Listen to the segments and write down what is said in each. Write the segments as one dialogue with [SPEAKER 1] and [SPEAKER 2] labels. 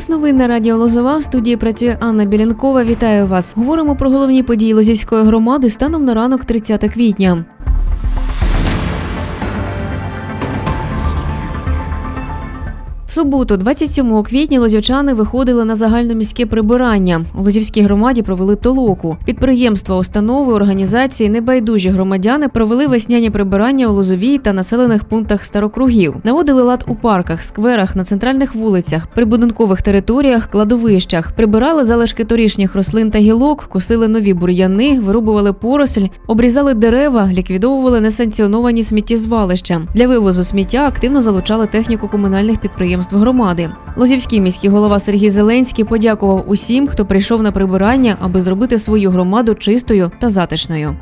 [SPEAKER 1] Час новин на радіо Лозова. В студії працює Анна Білянкова. Вітаю вас. Говоримо про головні події Лозівської громади станом на ранок 30 квітня. В суботу, 27 квітня, лозівчани виходили на загальноміське прибирання. У Лозівській громаді провели толоку. Підприємства, установи, організації, небайдужі громадяни провели весняні прибирання у Лозовій та населених пунктах старокругів. Наводили лад у парках, скверах, на центральних вулицях, прибудинкових територіях, кладовищах. Прибирали залишки торішніх рослин та гілок, косили нові бур'яни, вирубували поросль, обрізали дерева, ліквідовували несанкціоновані сміттєзвалища. Для вивозу сміття активно залучали техніку комунальних підприємств громади. Лозівський міський голова Сергій Зеленський подякував усім, хто прийшов на прибирання, аби зробити свою громаду чистою та затишною.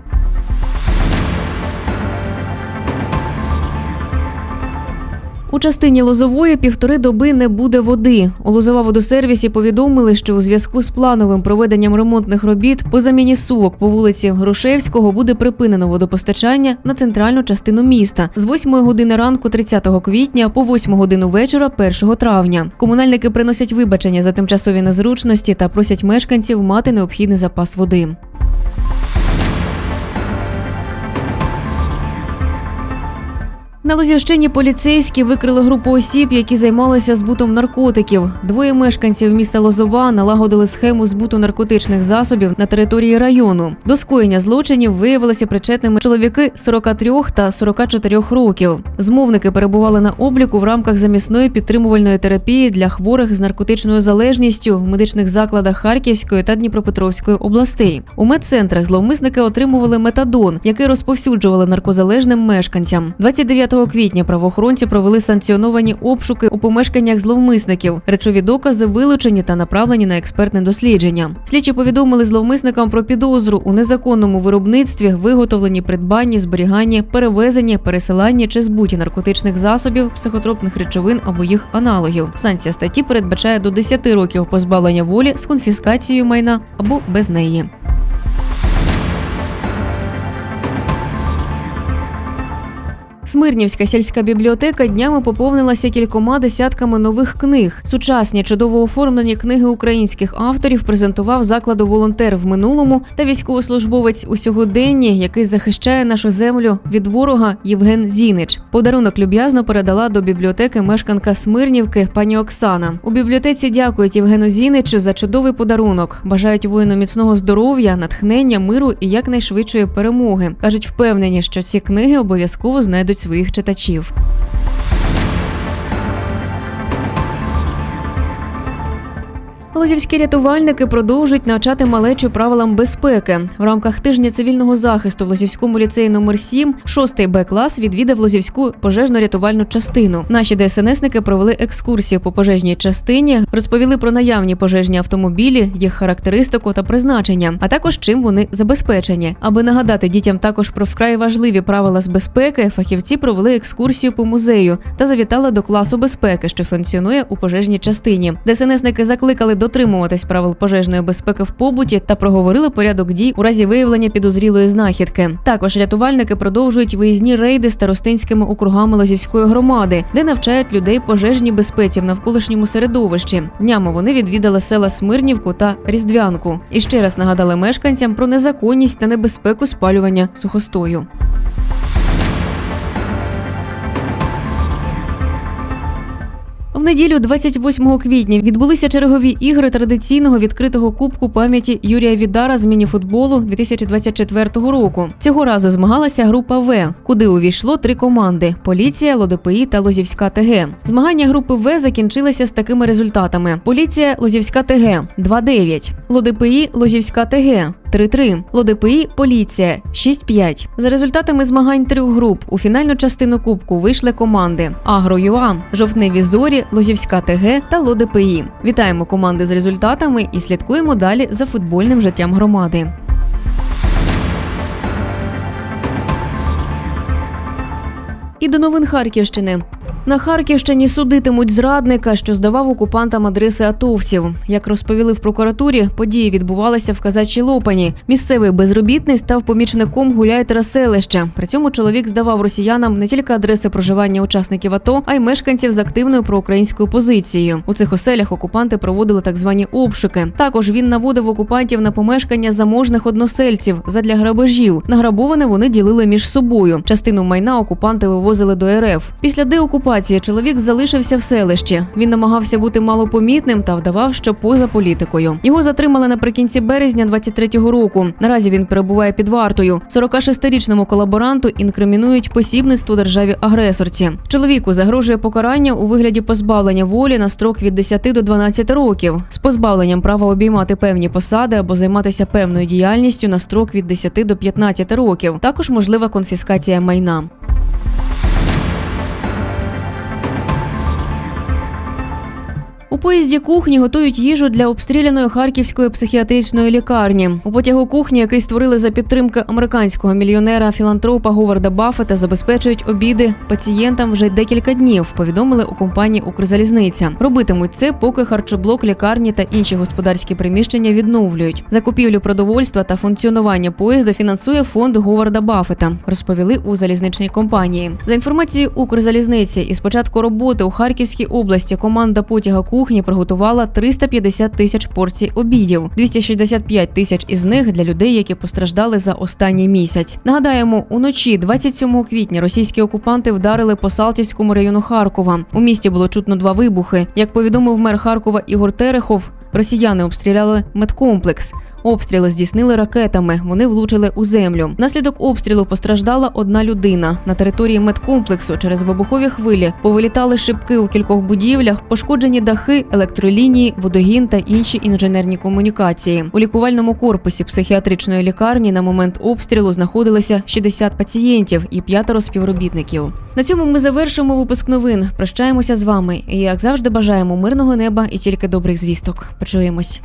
[SPEAKER 1] У частині Лозової півтори доби не буде води. У Лозова водосервісі повідомили, що у зв'язку з плановим проведенням ремонтних робіт по заміні сувок по вулиці Грушевського буде припинено водопостачання на центральну частину міста з 8 години ранку 30 квітня по 8 годину вечора 1 травня. Комунальники приносять вибачення за тимчасові незручності та просять мешканців мати необхідний запас води. На Лозівщині поліцейські викрили групу осіб, які займалися збутом наркотиків. Двоє мешканців міста Лозова налагодили схему збуту наркотичних засобів на території району. До скоєння злочинів виявилися причетними чоловіки 43 та 44 років. Змовники перебували на обліку в рамках замісної підтримувальної терапії для хворих з наркотичною залежністю в медичних закладах Харківської та Дніпропетровської областей. У медцентрах зловмисники отримували метадон, який розповсюджували наркозалежним мешканцям. 29 квітня правоохоронці провели санкціоновані обшуки у помешканнях зловмисників. Речові докази вилучені та направлені на експертне дослідження. Слідчі повідомили зловмисникам про підозру у незаконному виробництві, виготовленні, придбанні, зберіганні, перевезенні, пересиланні чи збуті наркотичних засобів, психотропних речовин або їх аналогів. Санкція статті передбачає до 10 років позбавлення волі з конфіскацією майна або без неї. Смирнівська сільська бібліотека днями поповнилася кількома десятками нових книг. Сучасні чудово оформлені книги українських авторів презентував закладу волонтер в минулому та військовослужбовець у сьогоденні, який захищає нашу землю від ворога Євген Зінич. Подарунок люб'язно передала до бібліотеки мешканка Смирнівки пані Оксана. У бібліотеці дякують Євгену Зіничу за чудовий подарунок. Бажають воїну міцного здоров'я, натхнення, миру і якнайшвидшої перемоги. кажуть, впевнені, що ці книги обов'язково знайдуть своїх читачів. Лозівські рятувальники продовжують навчати малечу правилам безпеки. В рамках тижня цивільного захисту в Лозівському ліцеї номер 7 шостий Б клас відвідав Лозівську пожежно-рятувальну частину. Наші ДСНСники провели екскурсію по пожежній частині, розповіли про наявні пожежні автомобілі, їх характеристику та призначення, а також чим вони забезпечені. Аби нагадати дітям також про вкрай важливі правила з безпеки, фахівці провели екскурсію по музею та завітали до класу безпеки, що функціонує у пожежній частині. ДСНСники закликали дотримуватись правил пожежної безпеки в побуті та проговорили порядок дій у разі виявлення підозрілої знахідки. Також рятувальники продовжують виїзні рейди старостинськими округами Лозівської громади, де навчають людей пожежній безпеці в навколишньому середовищі. Днями вони відвідали села Смирнівку та Різдвянку і ще раз нагадали мешканцям про незаконність та небезпеку спалювання сухостою. В неділю, 28 квітня, відбулися чергові ігри традиційного відкритого кубку пам'яті Юрія Відара з мініфутболу 2024 року. Цього разу змагалася група В, куди увійшло три команди: Поліція, ЛОДПІ та Лозівська ТГ. Змагання групи В закінчилися з такими результатами: Поліція, Лозівська ТГ 2-9, ЛОДПІ, Лозівська ТГ 3-3. ЛОДПІ Поліція 6-5. За результатами змагань трьох груп у фінальну частину кубку вийшли команди Агро.ЮА, Жовтневі зорі, Лозівська ТГ та ЛОДПІ. Вітаємо команди з результатами і слідкуємо далі за футбольним життям громади. І до новин Харківщини. На Харківщині судитимуть зрадника, що здавав окупантам адреси атовців. Як розповіли в прокуратурі, події відбувалися в казачій Лопані. Місцевий безробітний став помічником гуляйтера селища. При цьому чоловік здавав росіянам не тільки адреси проживання учасників АТО, а й мешканців з активною проукраїнською позицією. У цих оселях окупанти проводили так звані обшуки. Також він наводив окупантів на помешкання заможних односельців задля грабежів. Награбоване вони ділили між собою. Частину майна окупанти вивозили до РФ. Після деокупації чоловік залишився в селищі. Він намагався бути малопомітним та вдавав, що поза політикою. Його затримали наприкінці березня 23-го року. Наразі він перебуває під вартою. 46-річному колаборанту інкримінують посібництво державі агресорці. Чоловіку загрожує покарання у вигляді позбавлення волі на строк від 10 до 12 років з позбавленням права обіймати певні посади або займатися певною діяльністю на строк від 10 до 15 років. Також можлива конфіскація майна. Поїзді кухні готують їжу для обстріляної харківської психіатричної лікарні. У потягу кухні, який створили за підтримки американського мільйонера філантропа Говарда Баффета, забезпечують обіди пацієнтам вже декілька днів. Повідомили у компанії Укрзалізниця. Робитимуть це, поки харчоблок лікарні та інші господарські приміщення відновлюють. Закупівлю продовольства та функціонування поїзда фінансує фонд Говарда Баффета, розповіли у залізничній компанії. За інформацією Укрзалізниці, із початку роботи у Харківській області команда потяга кухні приготувала 350 тисяч порцій обідів, 265 тисяч із них для людей, які постраждали за останній місяць. Нагадаємо, уночі, 27 квітня, російські окупанти вдарили по Салтівському району Харкова. У місті було чутно два вибухи. Як повідомив мер Харкова Ігор Терехов, росіяни обстріляли медкомплекс. Обстріли здійснили ракетами. Вони влучили у землю. Наслідок обстрілу постраждала одна людина. На території медкомплексу через вибухові хвилі повилітали шибки у кількох будівлях, пошкоджені дахи, електролінії, водогін та інші інженерні комунікації. У лікувальному корпусі психіатричної лікарні на момент обстрілу знаходилися 60 пацієнтів і п'ятеро співробітників. На цьому ми завершуємо випуск новин. Прощаємося з вами. І як завжди, бажаємо мирного неба і тільки добрих звісток. Почуємось.